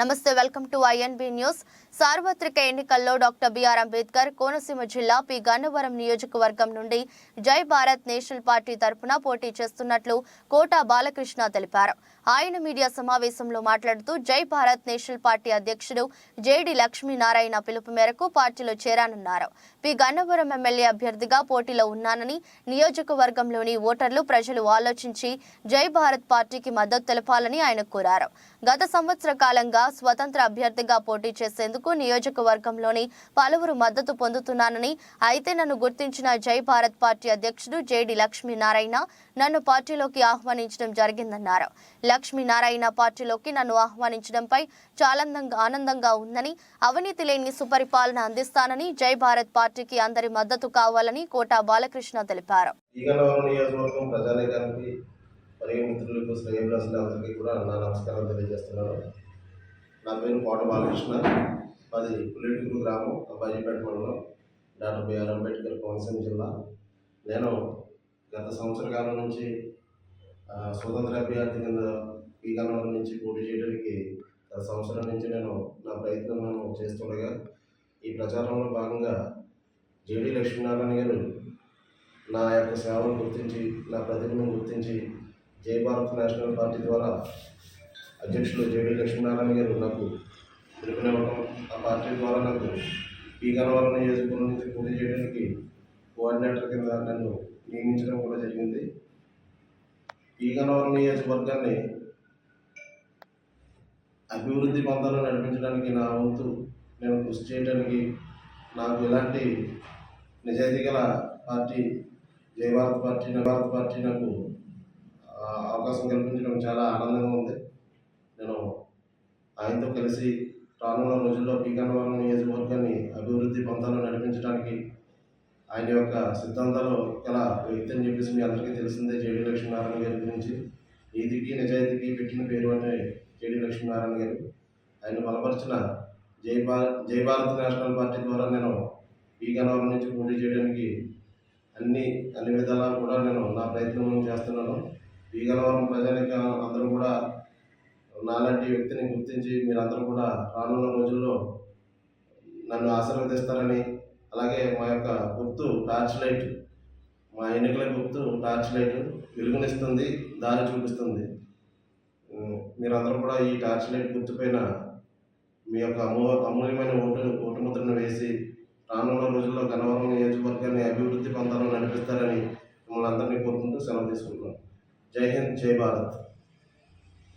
నమస్తే welcome to INB news. సార్వత్రిక ఎన్నికల్లో డాక్టర్ బిఆర్ అంబేద్కర్ కోనసీమ జిల్లా పి గన్నవరం నియోజకవర్గం నుండి జై భారత్ నేషనల్ పార్టీ తరపున పోటీ చేస్తున్నట్లు కోట బాలకృష్ణ తెలిపారు. ఆయన మీడియా సమావేశంలో మాట్లాడుతూ జై భారత్ నేషనల్ పార్టీ అధ్యక్షుడు జేడి లక్ష్మీనారాయణ పిలుపు మేరకు పార్టీలో చేరానన్నారు. పి గన్నవరం ఎమ్మెల్యే అభ్యర్థిగా పోటీలో ఉన్నానని నియోజకవర్గంలోని ఓటర్లు ప్రజలు ఆలోచించి జై భారత్ పార్టీకి మద్దతు తెలపాలని ఆయన కోరారు. గత సంవత్సర కాలంగా స్వతంత్ర అభ్యర్థిగా పోటీ చేసేందుకు నియోజకవర్గంలోని పలువురు మద్దతు పొందుతున్నానని అయితే నన్ను గుర్తించిన జై భారత్ పార్టీ అధ్యక్షుడు జేడి లక్ష్మీనారాయణ నన్ను పార్టీలోకి ఆహ్వానించడం జరిగిందన్నారు. లక్ష్మీనారాయణ పార్టీలోకి నన్ను ఆహ్వానించడంపై చాలా ఆనందంగా- ఉందని అవినీతి లేని సుపరిపాలన అందిస్తానని జై భారత్ పార్టీకి అందరి మద్దతు కావాలని కోట బాలకృష్ణ తెలిపారు. మరియు మిత్రులకు శ్రేయభిలాసులందరికీ కూడా నా నమస్కారం తెలియజేస్తున్నాను. నా పేరు కోట బాలకృష్ణ మాది పులిటికల్ గ్రామం అబ్బాజీపేట మండలం డాక్టర్ బిఆర్ అంబేద్కర్ కోనసీమ జిల్లా. నేను గత సంవత్సర కాలం నుంచి స్వతంత్ర అభ్యర్థి కింద ఈగలవరం నుంచి పోటీ చేయడానికి గత సంవత్సరం నుంచి నేను నా ప్రయత్నం నేను చేస్తుండగా ఈ ప్రచారంలో భాగంగా జేడీ లక్ష్మీనారాయణ గారు నా యొక్క సేవను గుర్తించి నా ప్రతిభను గుర్తించి జై భారత్ నేషనల్ పార్టీ ద్వారా అధ్యక్షులు జేడీ లక్ష్మీనారాయణ గారు నాకు పిలుపునివ్వడం ఆ పార్టీ ద్వారా నాకు ఈ గన్నవరం నియోజకవర్గం నుంచి పోటీ చేయడానికి కోఆర్డినేటర్ కింద నన్ను నియమించడం కూడా జరిగింది. ఈ గన్నవరం నియోజకవర్గాన్ని అభివృద్ధి పంతాలు నడిపించడానికి నా వంతు నేను కృషి చేయడానికి నాకు ఇలాంటి నిజాయితీ గల party Jayabharat party Bharat party నాకు అవకాశం కల్పించడం చాలా ఆనందంగా ఉంది. నేను ఆయనతో కలిసి రానున్న రోజుల్లో పీకన్నవరం నియోజకవర్గాన్ని అభివృద్ధి పంతాలు నడిపించడానికి ఆయన యొక్క సిద్ధాంతాలు గల వ్యక్తి అని చెప్పేసి మీ అందరికీ తెలిసిందే జేడీ లక్ష్మీనారాయణ గారి గురించి. నీతికి నిజాయితీకి పెట్టిన పేరు అంటే జేడీ లక్ష్మీనారాయణ గారు. ఆయన బలపరిచిన జై భారత్ జై భారత్ నేషనల్ పార్టీ ద్వారా నేను ఈ నుంచి పోటీ చేయడానికి అన్ని అన్ని విధాలా కూడా నేను నా ప్రయత్నం చేస్తున్నాను. ఈ ప్రజానికి ప్రజలకి అందరూ కూడా నాలాంటి వ్యక్తిని గుర్తించి మీరందరూ కూడా రానున్న రోజుల్లో నన్ను ఆశీర్వదిస్తారని అలాగే మా యొక్క గుర్తు టార్చ్ లైట్ మా ఎన్నికల గుర్తు టార్చ్ లైట్ వెలుగునిస్తుంది దారి చూపిస్తుంది. మీరందరూ కూడా ఈ టార్చ్ లైట్ గుర్తుపైన మీ యొక్క అమూ అమూల్యమైన ఓటు ఓటు ముద్రను వేసి రానున్న రోజుల్లో గన్నవరం నియోజకవర్గాన్ని అభివృద్ధి పంతాలను నడిపిస్తారని మిమ్మల్ని అందరినీ కోరుకుంటూ సెలవు తీసుకుంటున్నాను జై హింద్ జై భారత్.